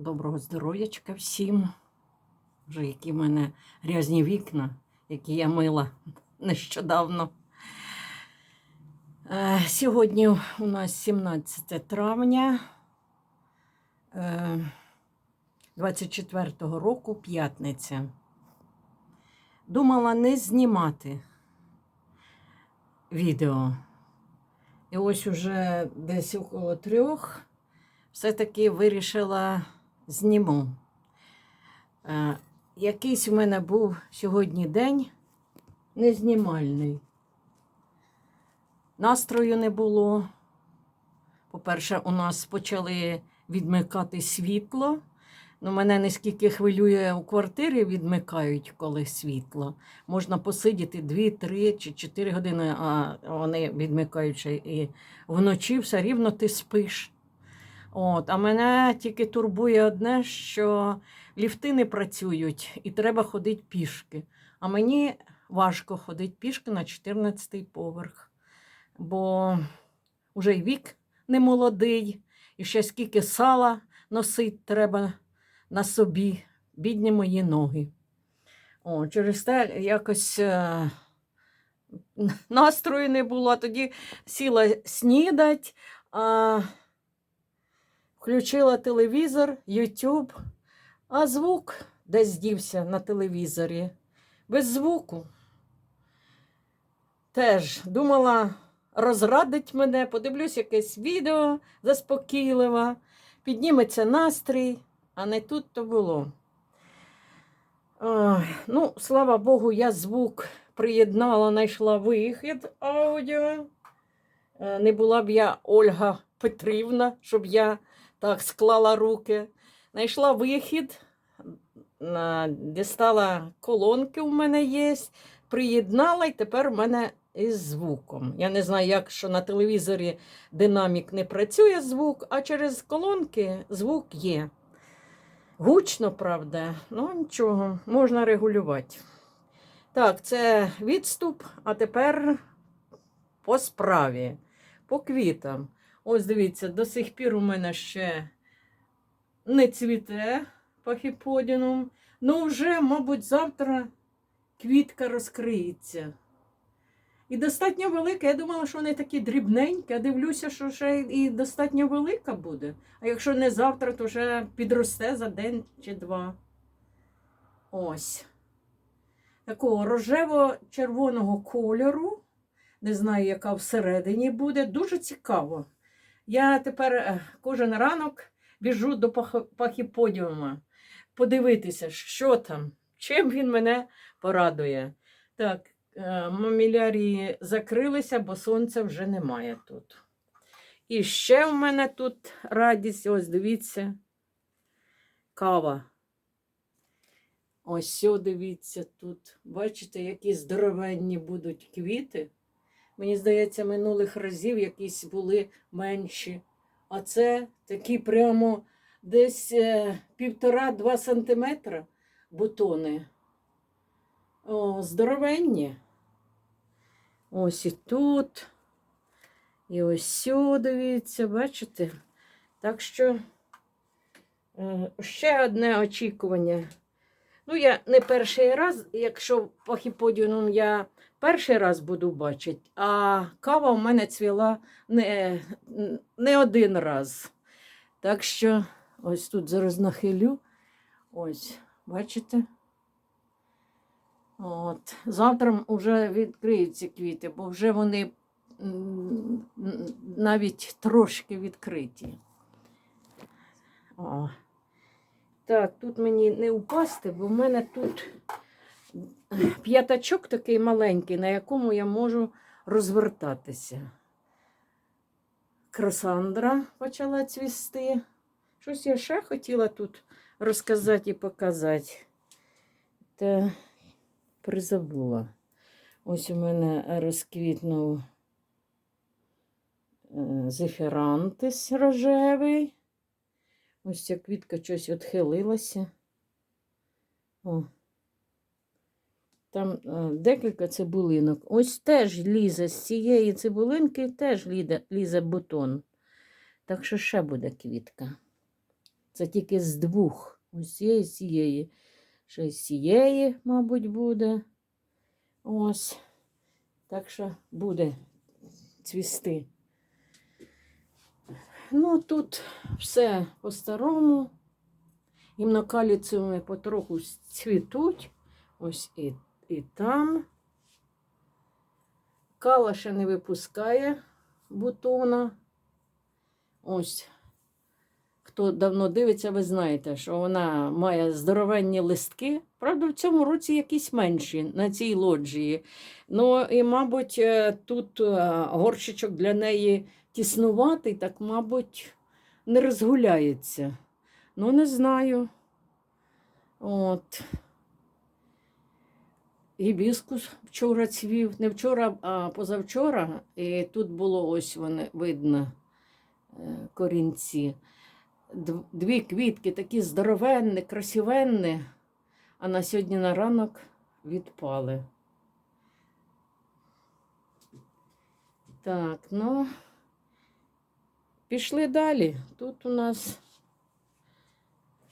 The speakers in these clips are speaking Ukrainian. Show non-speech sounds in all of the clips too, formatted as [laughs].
Доброго здоров'ячка всім. Вже які в мене грязні вікна, які я мила нещодавно. Е, Сьогодні у нас 17 травня е, 24-го року, п'ятниця. Думала не знімати відео. І ось уже десь около трьох все-таки вирішила зніму. Е, якийсь у мене був сьогодні день незнімальний. Настрою не було. По-перше, у нас почали відмикати світло. Ну, мене не скільки хвилює у квартирі відмикають, коли світло. Можна посидіти 2, 3 чи 4 години, а вони відмикають і вночі все рівно ти спиш. От, а мене тільки турбує одне, що ліфти не працюють і треба ходити пішки. А мені важко ходити пішки на 14-й поверх, бо вже й вік не молодий, і ще скільки сала носить треба на собі, бідні мої ноги. О, через те якось е, настрою не було. Тоді сіла снідать, а, включила телевізор, YouTube, а звук десь дівся на телевізорі. Без звуку. Теж думала, розрадить мене, подивлюсь якесь відео заспокійливе, підніметься настрій, а не тут то було. Ой, ну, слава Богу, я звук приєднала, знайшла вихід аудіо. Е, Не була б я Ольга Петрівна, щоб я так склала руки. Знайшла вихід, дістала колонки у мене є, приєднала і тепер у мене із звуком. Я не знаю, як що на телевізорі динамік не працює звук, а через колонки звук є. Гучно, правда, ну нічого, можна регулювати. Так, це відступ, а тепер по справі, по квітам. Ось дивіться, до сих пір у мене ще не цвіте пахіподіном. Ну, вже, мабуть, завтра квітка розкриється. І достатньо велика. Я думала, що вони такі дрібненькі, а дивлюся, що ще і достатньо велика буде. А якщо не завтра, то вже підросте за день чи два. Ось. Такого рожево-червоного кольору. Не знаю, яка всередині буде. Дуже цікаво. Я тепер е, кожен ранок біжу до пах- пахіподіума подивитися, що там, чим він мене порадує. Так, е, мамілярії закрилися, бо сонця вже немає тут. І ще в мене тут радість, ось дивіться, кава. Ось дивіться тут. Бачите, які здоровенні будуть квіти. Мені здається, минулих разів якісь були менші. А це такі прямо десь е, півтора-два сантиметра бутони. О, здоровенні. Ось і тут. І ось сюди, дивіться, бачите? Так що е, ще одне очікування. Ну, я не перший раз, якщо пахіподіум я перший раз буду бачити, а кава у мене цвіла не, не один раз. Так що ось тут зараз нахилю. Ось, бачите? От. Завтра вже відкриються квіти, бо вже вони навіть трошки відкриті. О. Так, тут мені не упасти, бо в мене тут п'ятачок такий маленький, на якому я можу розвертатися. Красандра почала цвісти. Щось я ще хотіла тут розказати і показати. Та призабула. Ось у мене розквітнув е, зефірантис рожевий. Ось ця квітка щось відхилилася. О. Там е, декілька цибулинок. Ось теж лізе з цієї цибулинки, теж лізе, бутон. Так що ще буде квітка. Це тільки з двох. Ось цієї, цієї. Ще з цієї, мабуть, буде. Ось. Так що буде цвісти. Ну, тут все по-старому. Гімнокаліціуми потроху цвітуть. Ось і, і там. Кала ще не випускає бутона. Ось. Хто давно дивиться, ви знаєте, що вона має здоровенні листки. Правда, в цьому році якісь менші на цій лоджії. Ну і, мабуть, е, тут е, горщичок для неї тіснуватий, так, мабуть, не розгуляється. Ну, не знаю. От. Гібіскус вчора цвів, не вчора, а позавчора. І тут було ось вони видно е, корінці. Дві квітки такі здоровенні, красивенні, а на сьогодні на ранок відпали. Так, ну, пішли далі. Тут у нас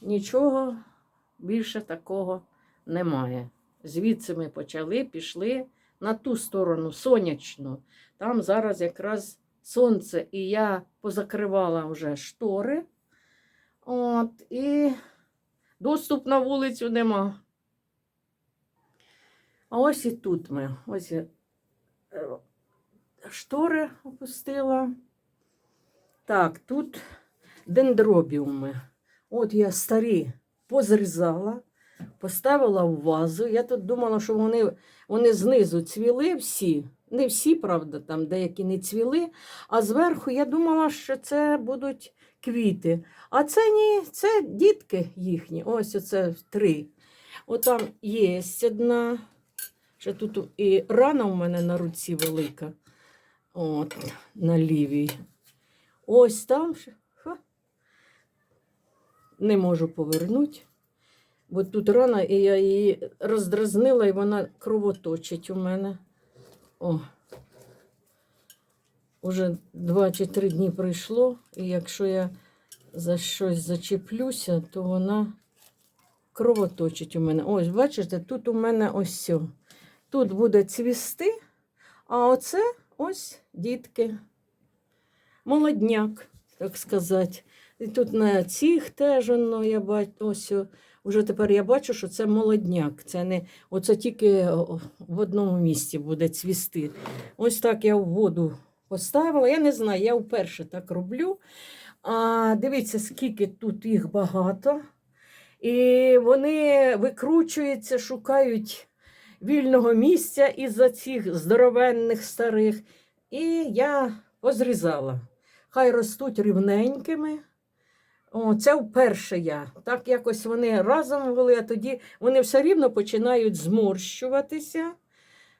нічого більше такого немає. Звідси ми почали, пішли на ту сторону сонячну. Там зараз якраз сонце, і я позакривала вже штори. От, і доступ на вулицю нема. А ось і тут ми. Ось е, штори опустила. Так, тут дендробіуми. От я старі позрізала, поставила в вазу. Я тут думала, що вони, вони знизу цвіли всі. Не всі, правда, там деякі не цвіли. А зверху я думала, що це будуть квіти. А це ні, це дітки їхні. Ось оце три. Отам є одна. Ще тут і рана у мене на руці велика. От, на лівій. Ось там. Ха. Не можу повернути. Бо тут рана, і я її роздразнила, і вона кровоточить у мене. О. Уже два чи три дні пройшло, і якщо я за щось зачеплюся, то вона кровоточить у мене. Ось, бачите, тут у мене ось сьо. Тут буде цвісти, а оце ось дітки. Молодняк, так сказати. І тут на цих теж воно я бачу, ось о, вже тепер я бачу, що це молодняк. Це не оце тільки в одному місці буде цвісти. Ось так я в воду поставила. Я не знаю, я вперше так роблю. А дивіться, скільки тут їх багато. І вони викручуються, шукають вільного місця із-за цих здоровенних старих. І я позрізала. Хай ростуть рівненькими. О, це вперше я. Так якось вони разом вели, а тоді вони все рівно починають зморщуватися.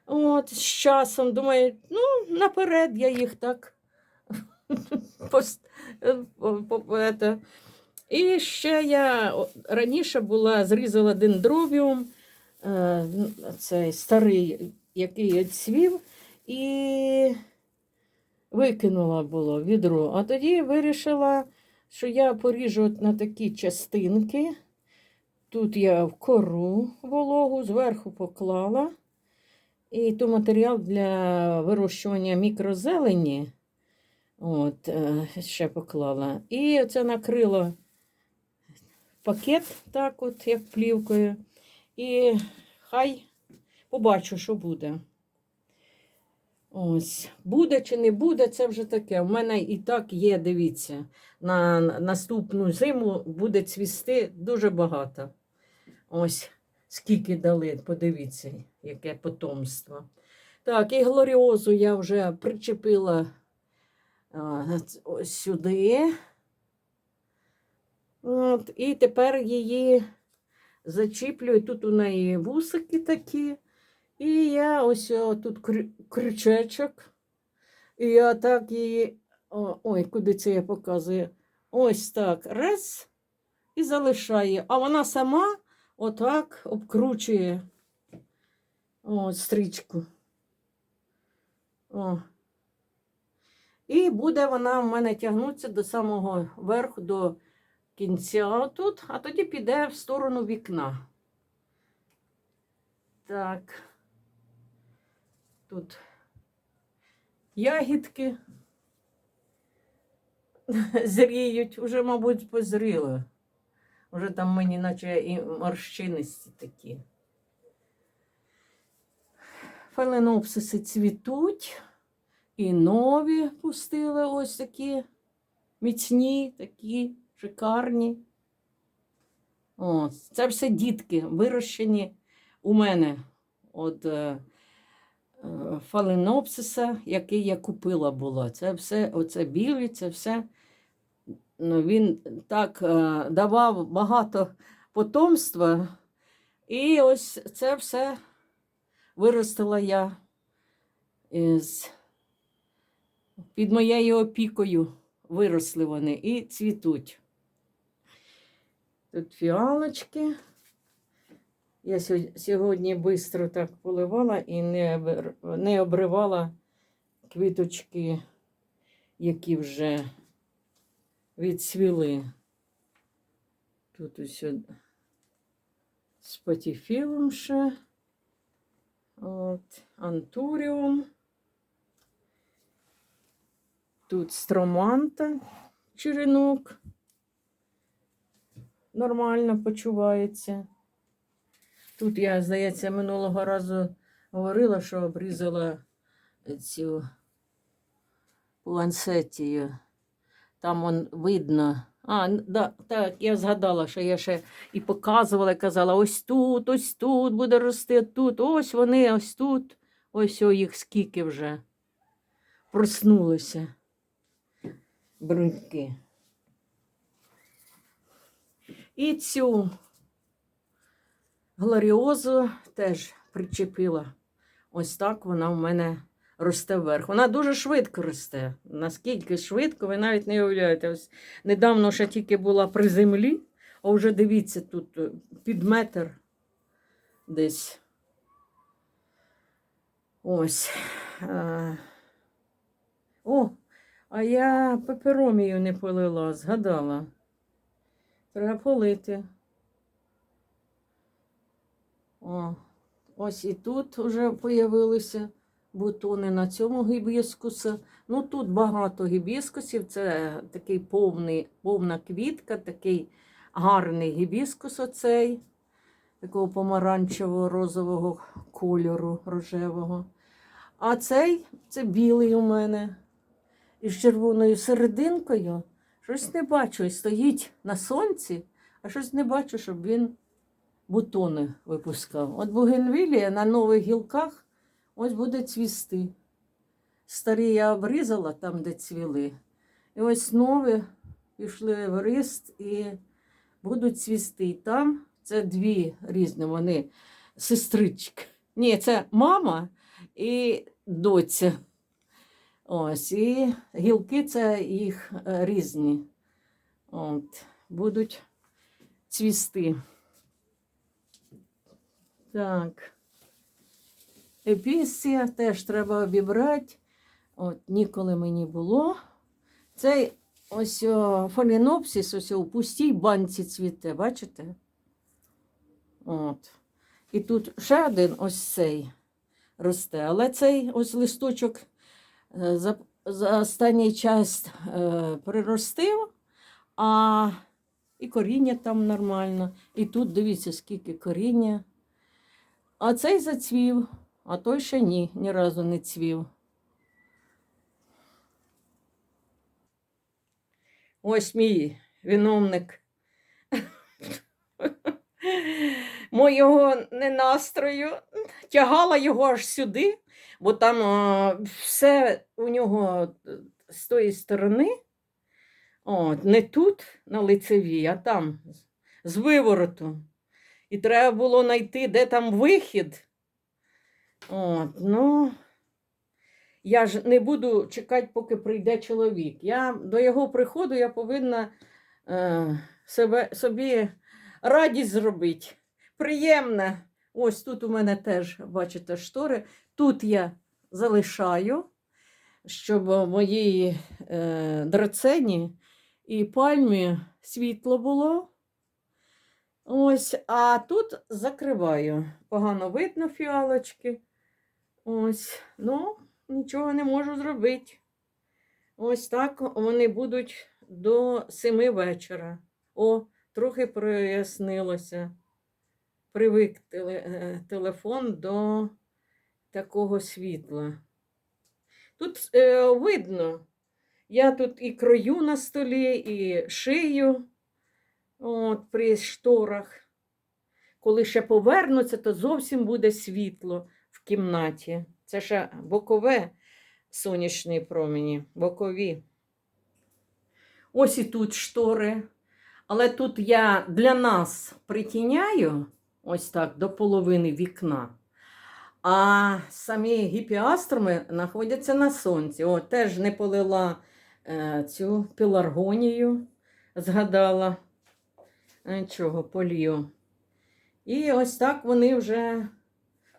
От, з часом думаю, ну, наперед я їх так. [laughs] е. І ще я раніше була зрізала дендробіум, е, цей старий, який цвів, і викинула було відро. А тоді вирішила, що я поріжу на такі частинки. Тут я в кору вологу зверху поклала. І то матеріал для вирощування мікрозелені. От, е, ще поклала. І це накрила пакет, так от, як плівкою. І хай побачу, що буде. Ось, буде чи не буде, це вже таке. У мене і так є, дивіться, на наступну зиму буде цвісти дуже багато. Ось, скільки дали, подивіться, яке потомство. Так, і глоріозу я вже причепила ось сюди. От, і тепер її зачіплюю. Тут у неї вусики такі. І я ось о, тут крючечок. І я так її. О, ой, куди це я показую? Ось так. Раз. І залишає. А вона сама отак обкручує о, стрічку. О. І буде вона в мене тягнутися до самого верху, до кінця тут, а тоді піде в сторону вікна. Так. Тут ягідки [laughs] зріють, уже, мабуть, позріли. Уже там мені наче і морщинисті такі. Фаленопсиси цвітуть, і нові пустили ось такі міцні, такі шикарні. О, це все дітки, вирощені у мене от е, фаленопсиса, який я купила була. Це все, оце білий, це все. Ну, він так е, давав багато потомства. І ось це все виростила я із, під моєю опікою. Виросли вони і цвітуть. Тут фіалочки. Я сьогодні швидко так поливала і не, обривала квіточки, які вже відцвіли. Тут ось з патіфілом ще. От, антуріум. Тут строманта, черенок. Нормально почувається. Тут я, здається, минулого разу говорила, що обрізала цю ланцетію. Там он видно. А, да, так, я згадала, що я ще і показувала, казала, ось тут, ось тут буде рости, тут, ось вони, ось тут. Ось о їх скільки вже проснулися. Бруньки. І цю глоріозу теж причепила. Ось так вона в мене росте вверх. Вона дуже швидко росте. Наскільки швидко, ви навіть не уявляєте. Ось недавно ще тільки була при землі, а вже дивіться, тут е, під метр десь. Ось. Е, О, а я пеперомію не полила, згадала. Треба полити. О, ось і тут вже появилися бутони на цьому гібіскуса. Ну тут багато гібіскусів, це такий повний, повна квітка, такий гарний гібіскус оцей, такого помаранчевого розового кольору рожевого. А цей це білий у мене із червоною серединкою. Щось не бачу. Стоїть на сонці, а щось не бачу, щоб він бутони випускав. От бугенвілія на нових гілках ось буде цвісти. Старі я обрізала там, де цвіли. І ось нові пішли в ріст і будуть цвісти. І там це дві різні вони сестрички. Ні, це мама і доця. Ось, і гілки це їх е, різні. От, будуть цвісти. Так. Епісія теж треба обібрати. От, ніколи мені було. Цей ось о, фалінопсис, ось у пустій банці цвіте, бачите? От. І тут ще один ось цей росте. Але цей ось листочок е, за, за останній час е, приростив, а і коріння там нормально. І тут дивіться, скільки коріння. А цей зацвів, а той ще ні, ні разу не цвів. Ось мій виновник [laughs] моєго ненастрою. Тягала його аж сюди, бо там а, все у нього е, з тої сторони. От, не тут, на лицевій, а там, з вивороту. І треба було знайти, де там вихід. От, ну, я ж не буду чекати, поки прийде чоловік. Я до його приходу я повинна е, себе, собі радість зробити. Приємно. Ось тут у мене теж, бачите, штори. Тут я залишаю, щоб мої е, драцені і пальмі світло було. Ось, а тут закриваю. Погано видно фіалочки. Ось, ну, нічого не можу зробити. Ось так вони будуть до семи вечора. О, трохи прояснилося. Привик е, телефон до такого світла. Тут е, видно, я тут і крою на столі, і шию от, при шторах. Коли ще повернуться, то зовсім буде світло в кімнаті. Це ще бокове сонячні промені, бокові. Ось і тут штори. Але тут я для нас притіняю ось так до половини вікна. А самі гіпіастроми знаходяться на сонці. О, теж не полила е, цю пеларгонію, згадала. Нічого, полію. І ось так вони вже.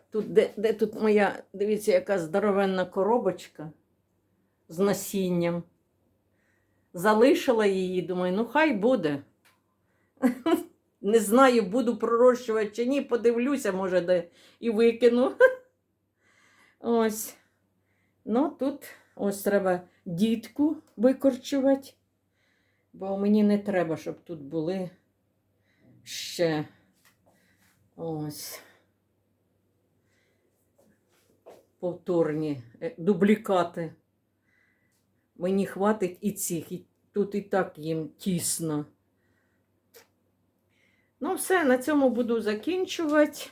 Тут, де, де тут моя, дивіться, яка здоровенна коробочка з насінням. Залишила її, думаю, ну хай буде. [laughs] Не знаю, буду пророщувати чи ні, подивлюся, може, де і викину. [laughs] Ось. Ну, тут ось треба дітку викорчувати, бо мені не треба, щоб тут були ще ось повторні е, дублікати. Мені хватить і цих, і тут і так їм тісно. Ну, все, на цьому буду закінчувати.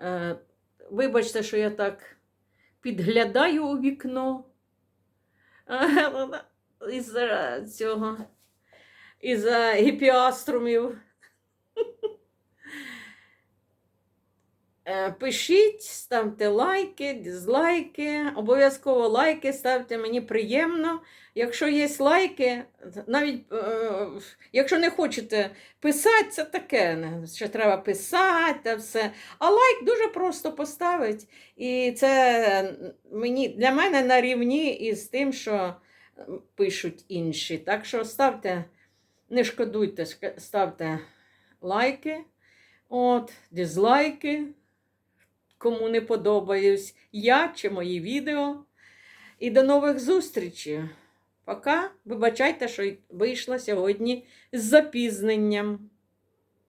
Е, вибачте, що я так підглядаю у вікно. [laughs] Із-за цього, із-за гіпіаструмів. Е, Пишіть, ставте лайки, дизлайки. Обов'язково лайки ставте, мені приємно. Якщо є лайки, навіть е, якщо не хочете писати, це таке, що треба писати та все. А лайк дуже просто поставить. І це мені, для мене на рівні із тим, що пишуть інші. Так що ставте, не шкодуйте, ставте лайки, от, дизлайки кому не подобаюсь я чи мої відео. І до нових зустрічей. Пока. Вибачайте, що вийшла сьогодні з запізненням.